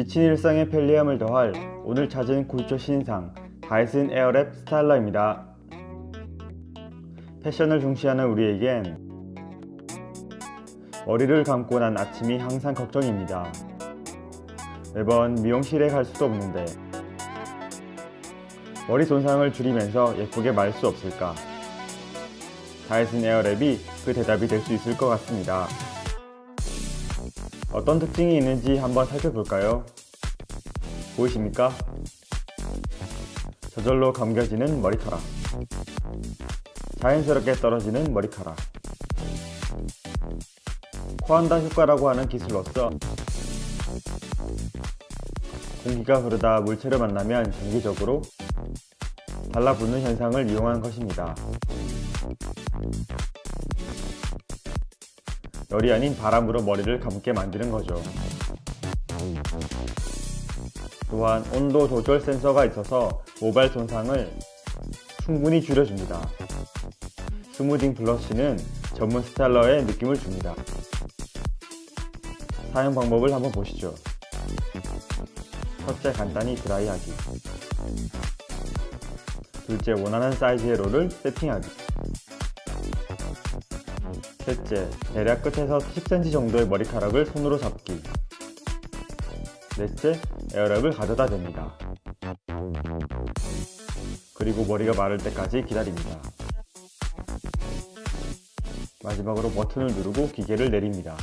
지친 일상에 편리함을 더할 오늘 찾은 굴조 신상 다이슨 에어랩 스타일러입니다. 패션을 중시하는 우리에겐 머리를 감고 난 아침이 항상 걱정입니다. 매번 미용실에 갈 수도 없는데 머리 손상을 줄이면서 예쁘게 말 수 없을까? 다이슨 에어랩이 그 대답이 될 수 있을 것 같습니다. 어떤 특징이 있는지 한번 살펴볼까요? 보이십니까? 저절로 감겨지는 머리카락. 자연스럽게 떨어지는 머리카락. 코한다 효과라고 하는 기술로서 공기가 흐르다 물체를 만나면 정기적으로 달라붙는 현상을 이용한 것입니다. 열이 아닌 바람으로 머리를 감게 만드는 거죠. 또한 온도 조절 센서가 있어서 모발 손상을 충분히 줄여줍니다. 스무딩 블러쉬는 전문 스타일러의 느낌을 줍니다. 사용 방법을 한번 보시죠. 첫째, 간단히 드라이하기. 둘째, 원하는 사이즈의 롤을 세팅하기. 셋째, 대략 끝에서 10cm 정도의 머리카락을 손으로 잡기. 넷째, 에어랩을 가져다 댑니다. 그리고 머리가 마를 때까지 기다립니다. 마지막으로 버튼을 누르고 기계를 내립니다.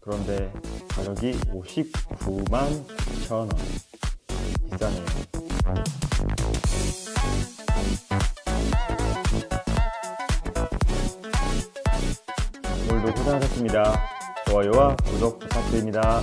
그런데 가격이 59만 9천원. 비싸네요. 오늘도 고생하셨습니다. 좋아요와 구독 부탁드립니다.